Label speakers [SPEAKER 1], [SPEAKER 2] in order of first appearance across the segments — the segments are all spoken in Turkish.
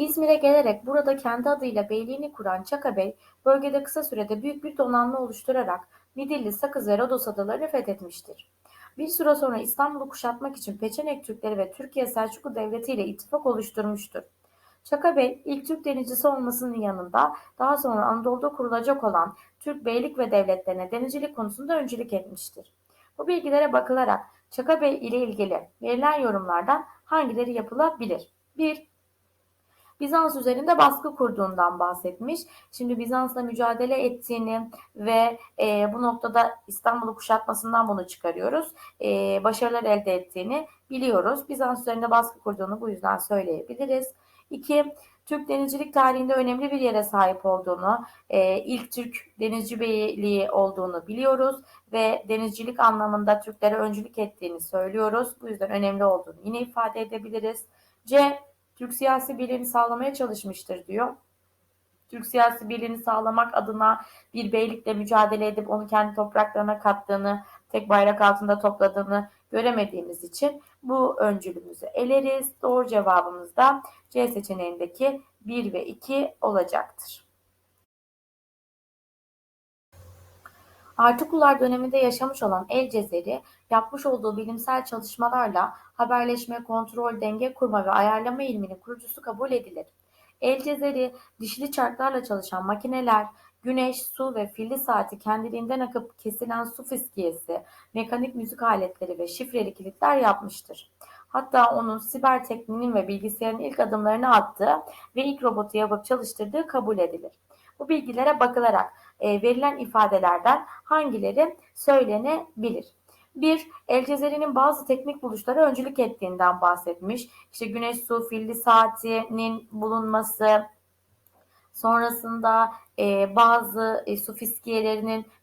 [SPEAKER 1] İzmir'e gelerek burada kendi adıyla beyliğini kuran Çaka Bey, bölgede kısa sürede büyük bir donanma oluşturarak Midilli, Sakız ve Rodos adalarını fethetmiştir. Bir süre sonra İstanbul'u kuşatmak için Peçenek Türkleri ve Türkiye Selçuklu Devleti ile ittifak oluşturmuştur. Çaka Bey ilk Türk denizcisi olmasının yanında daha sonra Anadolu'da kurulacak olan Türk beylik ve devletlerine denizcilik konusunda öncülük etmiştir. Bu bilgilere bakılarak Çaka Bey ile ilgili verilen yorumlardan hangileri yapılabilir? 1. Bizans üzerinde baskı kurduğundan bahsetmiş. Şimdi Bizans'la mücadele ettiğini ve e, bu noktada İstanbul'u kuşatmasından bunu çıkarıyoruz. E, başarılar elde ettiğini biliyoruz. Bizans üzerinde baskı kurduğunu bu yüzden söyleyebiliriz. 2. Türk denizcilik tarihinde önemli bir yere sahip olduğunu, e, ilk Türk denizci beyliği olduğunu biliyoruz ve denizcilik anlamında Türklere öncülük ettiğini söylüyoruz. Bu yüzden önemli olduğunu yine ifade edebiliriz. C. Türk siyasi birliğini sağlamaya çalışmıştır diyor. Türk siyasi birliğini sağlamak adına bir beylikle mücadele edip onu kendi topraklarına kattığını, tek bayrak altında topladığını göremediğimiz için bu öncülümüzü eleriz. Doğru cevabımız da C seçeneğindeki 1 ve 2 olacaktır. Artuklular döneminde yaşamış olan El Cezeri, yapmış olduğu bilimsel çalışmalarla haberleşme, kontrol, denge kurma ve ayarlama ilminin kurucusu kabul edilir. El Cezeri, dişli çarklarla çalışan makineler, güneş, su ve filli saati kendiliğinden akıp kesilen su fiskiyesi, mekanik müzik aletleri ve şifreli kilitler yapmıştır. Hatta onun siber tekniğinin ve bilgisayarın ilk adımlarını attığı ve ilk robotu yapıp çalıştırdığı kabul edilir. Bu bilgilere bakılarak e, verilen ifadelerden hangileri söylenebilir? Bir, El Cezeri'nin bazı teknik buluşlara öncülük ettiğinden bahsetmiş. İşte güneş su filli saatinin bulunması, sonrasında e, bazı e, su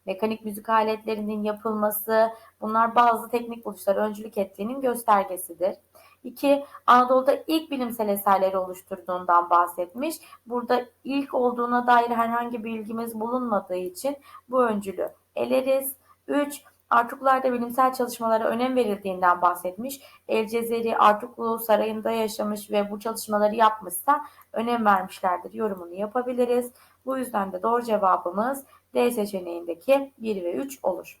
[SPEAKER 1] mekanik müzik aletlerinin yapılması, bunlar bazı teknik buluşlara öncülük ettiğinin göstergesidir. İki, Anadolu'da ilk bilimsel eserleri oluşturduğundan bahsetmiş. Burada ilk olduğuna dair herhangi bir bilgimiz bulunmadığı için bu öncülü eleriz. Üç, Artuklularda bilimsel çalışmalara önem verildiğinden bahsetmiş. El Cezeri Artuklu Sarayı'nda yaşamış ve bu çalışmaları yapmışsa önem vermişlerdir yorumunu yapabiliriz. Bu yüzden de doğru cevabımız D seçeneğindeki 1 ve 3 olur.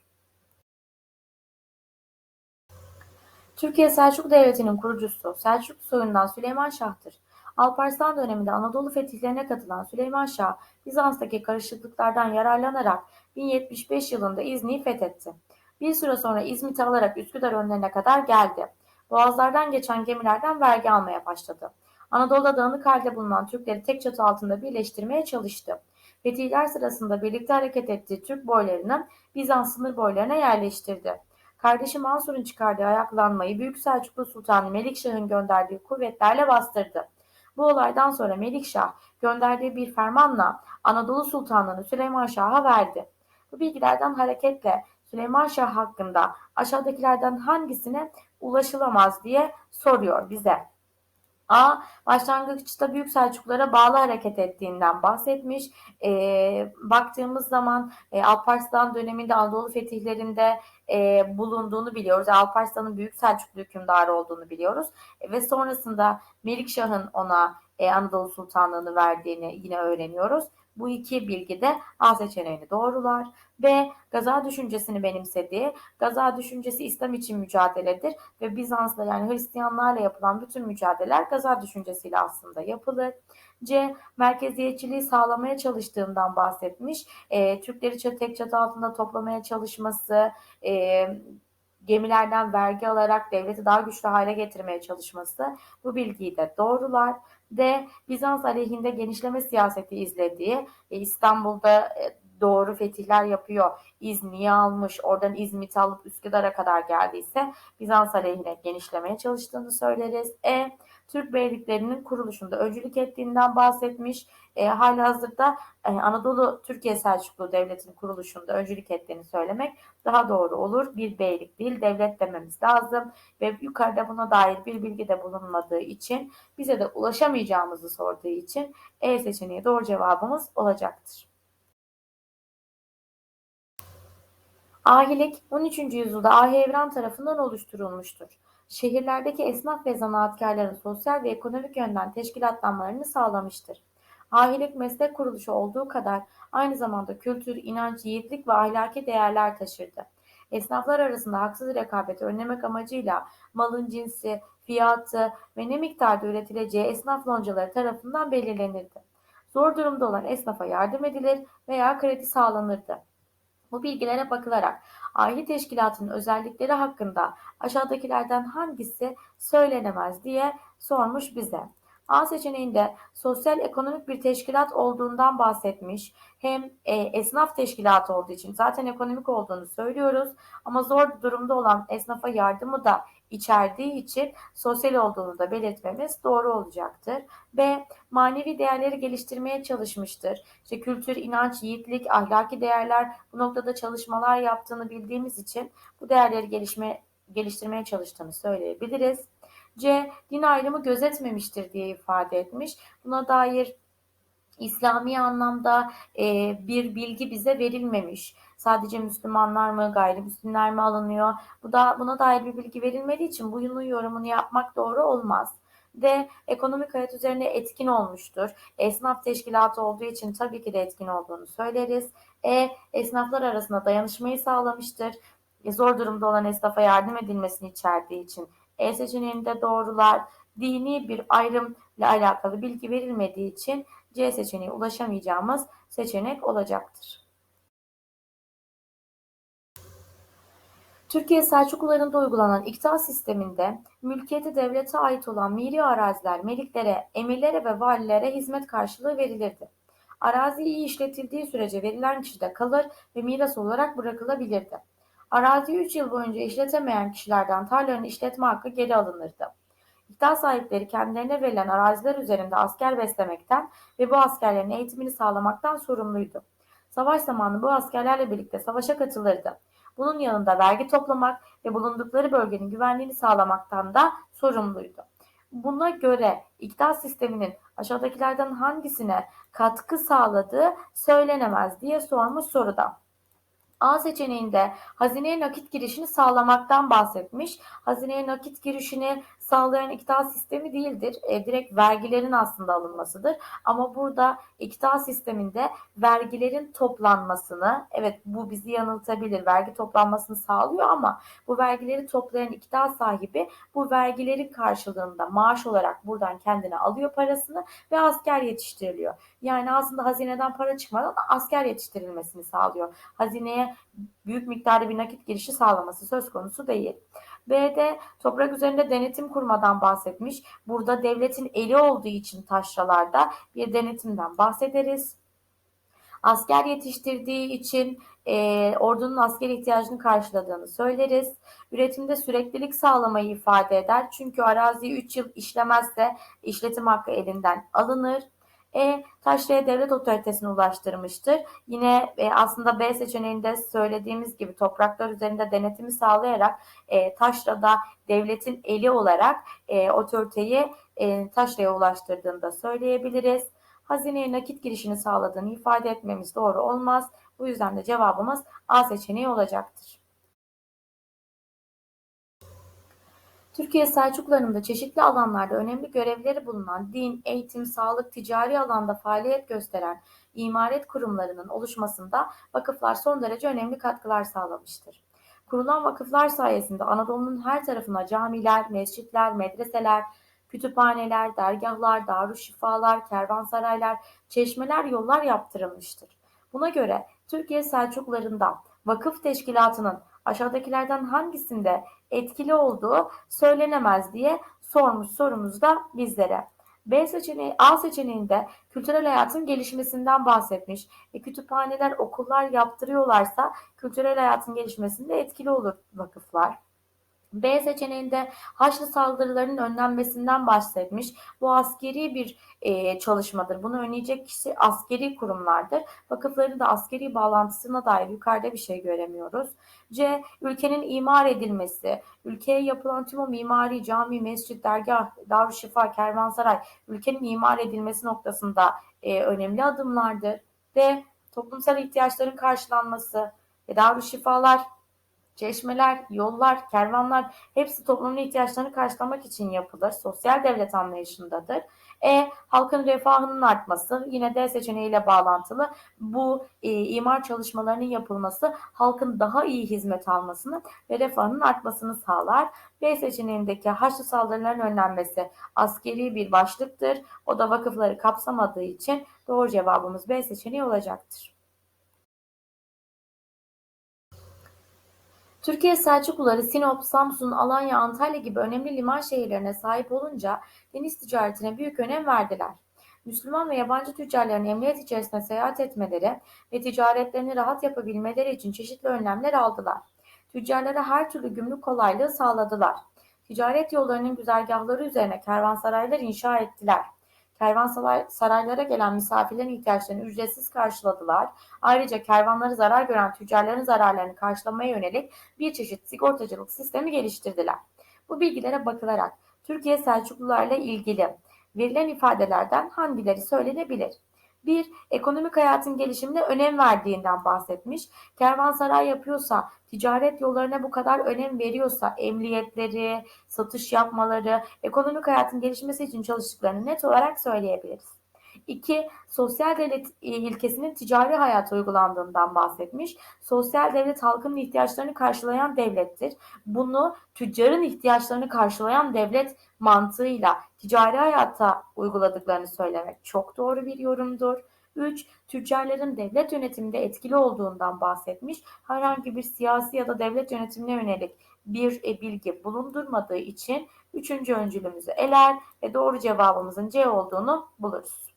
[SPEAKER 1] Türkiye Selçuklu Devleti'nin kurucusu Selçuklu soyundan Süleyman Şah'tır. Alparslan döneminde Anadolu fetihlerine katılan Süleyman Şah, Bizans'taki karışıklıklardan yararlanarak 1075 yılında İzni'yi fethetti. Bir süre sonra İzmit'i alarak Üsküdar önlerine kadar geldi. Boğazlardan geçen gemilerden vergi almaya başladı. Anadolu'da dağınık halde bulunan Türkleri tek çatı altında birleştirmeye çalıştı. Fetihler sırasında birlikte hareket ettiği Türk boylarını Bizans sınır boylarına yerleştirdi. Kardeşi Mansur'un çıkardığı ayaklanmayı Büyük Selçuklu Sultanı Melikşah'ın gönderdiği kuvvetlerle bastırdı. Bu olaydan sonra Melikşah gönderdiği bir fermanla Anadolu Sultanlığını Süleyman Şah'a verdi. Bu bilgilerden hareketle Süleyman Şah hakkında aşağıdakilerden hangisine ulaşılamaz diye soruyor bize. A. Başlangıçta Büyük Selçuklulara bağlı hareket ettiğinden bahsetmiş. E, baktığımız zaman e, Alparslan döneminde Anadolu fetihlerinde e, bulunduğunu biliyoruz. Alparslan'ın Büyük Selçuklu hükümdarı olduğunu biliyoruz. E, ve sonrasında Melikşah'ın ona e, Anadolu Sultanlığını verdiğini yine öğreniyoruz. Bu iki bilgi de A seçeneğini doğrular. B. Gaza düşüncesini benimsediği. Gaza düşüncesi İslam için mücadeledir ve Bizans'la yani Hristiyanlarla yapılan bütün mücadeleler gaza düşüncesiyle aslında yapılır. C. Merkeziyetçiliği sağlamaya çalıştığından bahsetmiş. E, Türkleri tek çatı altında toplamaya çalışması, e, gemilerden vergi alarak devleti daha güçlü hale getirmeye çalışması bu bilgiyi de doğrular. D. Bizans aleyhinde genişleme siyaseti izlediği, e, İstanbul'da e, doğru fetihler yapıyor. İzni'yi almış, oradan İzmit'i alıp Üsküdar'a kadar geldiyse Bizans aleyhine genişlemeye çalıştığını söyleriz. E. Türk beyliklerinin kuruluşunda öncülük ettiğinden bahsetmiş. E, halihazırda e, Anadolu Türkiye Selçuklu Devleti'nin kuruluşunda öncülük ettiğini söylemek daha doğru olur. Bir beylik değil devlet dememiz lazım ve yukarıda buna dair bir bilgi de bulunmadığı için bize de ulaşamayacağımızı sorduğu için E seçeneği doğru cevabımız olacaktır. Ahilik 13. yüzyılda Ahi Evran tarafından oluşturulmuştur. Şehirlerdeki esnaf ve zanaatkarların sosyal ve ekonomik yönden teşkilatlanmalarını sağlamıştır. Ahilik meslek kuruluşu olduğu kadar aynı zamanda kültür, inanç, yiğitlik ve ahlaki değerler taşırdı. Esnaflar arasında haksız rekabeti önlemek amacıyla malın cinsi, fiyatı ve ne miktarda üretileceği esnaf loncaları tarafından belirlenirdi. Zor durumda olan esnafa yardım edilir veya kredi sağlanırdı. Bu bilgilere bakılarak aile teşkilatının özellikleri hakkında aşağıdakilerden hangisi söylenemez diye sormuş bize. A seçeneğinde sosyal ekonomik bir teşkilat olduğundan bahsetmiş. Hem e, esnaf teşkilatı olduğu için zaten ekonomik olduğunu söylüyoruz ama zor durumda olan esnafa yardımı da içerdiği için sosyal olduğunu da belirtmemiz doğru olacaktır. B. Manevi değerleri geliştirmeye çalışmıştır. İşte kültür, inanç, yiğitlik, ahlaki değerler bu noktada çalışmalar yaptığını bildiğimiz için bu değerleri gelişme, geliştirmeye çalıştığını söyleyebiliriz. C. Din ayrımı gözetmemiştir diye ifade etmiş. Buna dair İslami anlamda e, bir bilgi bize verilmemiş. Sadece Müslümanlar mı, gayrimüslimler mi alınıyor? Bu da buna dair bir bilgi verilmediği için bunun yorumunu yapmak doğru olmaz. D. Ekonomik hayat üzerine etkin olmuştur. Esnaf teşkilatı olduğu için tabii ki de etkin olduğunu söyleriz. E. Esnaflar arasında dayanışmayı sağlamıştır. E, zor durumda olan esnafa yardım edilmesini içerdiği için E seçeneğinde doğrular. Dini bir ayrımla alakalı bilgi verilmediği için C seçeneği ulaşamayacağımız seçenek olacaktır. Türkiye Selçuklularında uygulanan iktidar sisteminde mülkiyeti devlete ait olan miri araziler meliklere, emirlere ve valilere hizmet karşılığı verilirdi. Arazi iyi işletildiği sürece verilen kişide kalır ve miras olarak bırakılabilirdi. Araziyi 3 yıl boyunca işletemeyen kişilerden tarlanın işletme hakkı geri alınırdı. İktidar sahipleri kendilerine verilen araziler üzerinde asker beslemekten ve bu askerlerin eğitimini sağlamaktan sorumluydu. Savaş zamanı bu askerlerle birlikte savaşa katılırdı. Bunun yanında vergi toplamak ve bulundukları bölgenin güvenliğini sağlamaktan da sorumluydu. Buna göre iktidar sisteminin aşağıdakilerden hangisine katkı sağladığı söylenemez diye sormuş soruda. A seçeneğinde hazineye nakit girişini sağlamaktan bahsetmiş. Hazineye nakit girişini sağlayan iktidar sistemi değildir. E, direkt vergilerin aslında alınmasıdır. Ama burada iktidar sisteminde vergilerin toplanmasını, evet bu bizi yanıltabilir. Vergi toplanmasını sağlıyor ama bu vergileri toplayan iktidar sahibi bu vergilerin karşılığında maaş olarak buradan kendine alıyor parasını ve asker yetiştiriliyor. Yani aslında hazineden para çıkmadan asker yetiştirilmesini sağlıyor. Hazineye büyük miktarda bir nakit girişi sağlaması söz konusu değil. B'de toprak üzerinde denetim kurmadan bahsetmiş. Burada devletin eli olduğu için taşralarda bir denetimden bahsederiz. Asker yetiştirdiği için e, ordunun asker ihtiyacını karşıladığını söyleriz. Üretimde süreklilik sağlamayı ifade eder. Çünkü arazi 3 yıl işlemezse işletim hakkı elinden alınır. E, taşraya devlet otoritesini ulaştırmıştır. Yine e, aslında B seçeneğinde söylediğimiz gibi topraklar üzerinde denetimi sağlayarak e, taşrada devletin eli olarak e, otoriteyi e, taşraya ulaştırdığını da söyleyebiliriz. Hazineye nakit girişini sağladığını ifade etmemiz doğru olmaz. Bu yüzden de cevabımız A seçeneği olacaktır. Türkiye Selçuklularında çeşitli alanlarda önemli görevleri bulunan din, eğitim, sağlık, ticari alanda faaliyet gösteren imaret kurumlarının oluşmasında vakıflar son derece önemli katkılar sağlamıştır. Kurulan vakıflar sayesinde Anadolu'nun her tarafına camiler, mescitler, medreseler, kütüphaneler, dergahlar, darüşşifalar, kervansaraylar, çeşmeler, yollar yaptırılmıştır. Buna göre Türkiye Selçuklularında vakıf teşkilatının aşağıdakilerden hangisinde etkili olduğu söylenemez diye sormuş sorumuzda bizlere. B seçeneği, A seçeneğinde kültürel hayatın gelişmesinden bahsetmiş. E, kütüphaneler, okullar yaptırıyorlarsa kültürel hayatın gelişmesinde etkili olur vakıflar. B seçeneğinde Haçlı saldırılarının önlenmesinden bahsetmiş. Bu askeri bir e, çalışmadır. Bunu önleyecek kişi askeri kurumlardır. Vakıfların da askeri bağlantısına dair yukarıda bir şey göremiyoruz. C. Ülkenin imar edilmesi. Ülkeye yapılan tüm o mimari, cami, mescit, dergah, darüşşifa, kervansaray ülkenin imar edilmesi noktasında e, önemli adımlardır. D. Toplumsal ihtiyaçların karşılanması. Darüşşifalar Çeşmeler, yollar, kervanlar hepsi toplumun ihtiyaçlarını karşılamak için yapılır. Sosyal devlet anlayışındadır. E. Halkın refahının artması yine D seçeneğiyle bağlantılı. Bu e, imar çalışmalarının yapılması halkın daha iyi hizmet almasını ve refahının artmasını sağlar. B seçeneğindeki Haçlı saldırıların önlenmesi askeri bir başlıktır. O da vakıfları kapsamadığı için doğru cevabımız B seçeneği olacaktır. Türkiye Selçukluları Sinop, Samsun, Alanya, Antalya gibi önemli liman şehirlerine sahip olunca deniz ticaretine büyük önem verdiler. Müslüman ve yabancı tüccarların emniyet içerisinde seyahat etmeleri ve ticaretlerini rahat yapabilmeleri için çeşitli önlemler aldılar. Tüccarlara her türlü gümrük kolaylığı sağladılar. Ticaret yollarının güzergahları üzerine kervansaraylar inşa ettiler. Kervansaraylara gelen misafirlerin ihtiyaçlarını ücretsiz karşıladılar. Ayrıca kervanları zarar gören tüccarların zararlarını karşılamaya yönelik bir çeşit sigortacılık sistemi geliştirdiler. Bu bilgilere bakılarak Türkiye Selçuklularla ilgili verilen ifadelerden hangileri söylenebilir? 1. Ekonomik hayatın gelişimine önem verdiğinden bahsetmiş. Kervansaray yapıyorsa, ticaret yollarına bu kadar önem veriyorsa, emniyetleri, satış yapmaları, ekonomik hayatın gelişmesi için çalıştıklarını net olarak söyleyebiliriz. 2. Sosyal devlet ilkesinin ticari hayata uygulandığından bahsetmiş. Sosyal devlet halkın ihtiyaçlarını karşılayan devlettir. Bunu tüccarın ihtiyaçlarını karşılayan devlet mantığıyla ticari hayata uyguladıklarını söylemek çok doğru bir yorumdur. 3. Tüccarların devlet yönetiminde etkili olduğundan bahsetmiş. Herhangi bir siyasi ya da devlet yönetimine yönelik bir e, bilgi bulundurmadığı için üçüncü öncülümüzü eler ve doğru cevabımızın C olduğunu buluruz.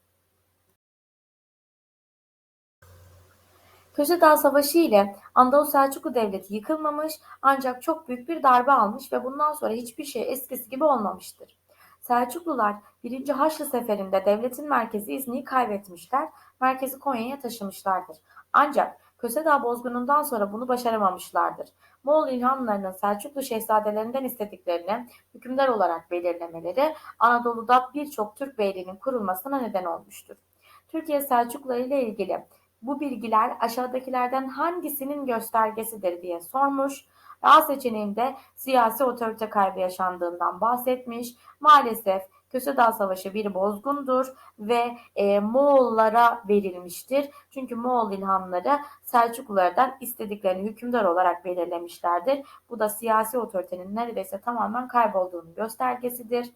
[SPEAKER 1] Kösedağ Savaşı ile Anadolu Selçuklu Devleti yıkılmamış ancak çok büyük bir darbe almış ve bundan sonra hiçbir şey eskisi gibi olmamıştır. Selçuklular 1. Haçlı Seferi'nde devletin merkezi İznik'i kaybetmişler, merkezi Konya'ya taşımışlardır. Ancak Kösedağ bozgunundan sonra bunu başaramamışlardır. Moğol İlhanlarının Selçuklu şehzadelerinden istediklerini hükümdar olarak belirlemeleri Anadolu'da birçok Türk beyliğinin kurulmasına neden olmuştur. Türkiye Selçukluları ile ilgili bu bilgiler aşağıdakilerden hangisinin göstergesidir diye sormuş. A seçeneğinde siyasi otorite kaybı yaşandığından bahsetmiş. Maalesef Kösedağ Savaşı bir bozgundur ve e, Moğollara verilmiştir. Çünkü Moğol ilhamları Selçuklulardan istediklerini hükümdar olarak belirlemişlerdir. Bu da siyasi otoritenin neredeyse tamamen kaybolduğunu göstergesidir.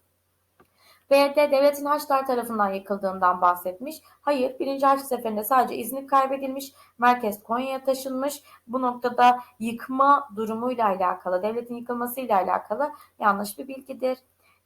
[SPEAKER 1] B'de devletin Haçlılar tarafından yıkıldığından bahsetmiş. Hayır, birinci Haçlı seferinde sadece İznik kaybedilmiş, merkez Konya'ya taşınmış. Bu noktada yıkma durumuyla alakalı, devletin yıkılmasıyla alakalı yanlış bir bilgidir.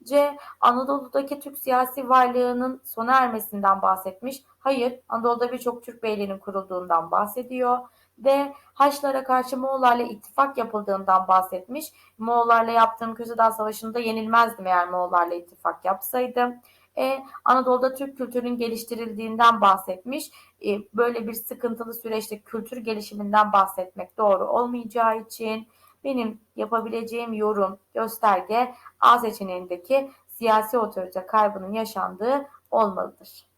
[SPEAKER 1] C. Anadolu'daki Türk siyasi varlığının sona ermesinden bahsetmiş. Hayır, Anadolu'da birçok Türk beyliğinin kurulduğundan bahsediyor. D. Haçlara karşı Moğollarla ittifak yapıldığından bahsetmiş. Moğollarla yaptığım Kösedağ Savaşı'nda yenilmezdim eğer Moğollarla ittifak yapsaydım. E, Anadolu'da Türk kültürünün geliştirildiğinden bahsetmiş. E, böyle bir sıkıntılı süreçte kültür gelişiminden bahsetmek doğru olmayacağı için benim yapabileceğim yorum, gösterge A seçeneğindeki siyasi otorite kaybının yaşandığı olmalıdır.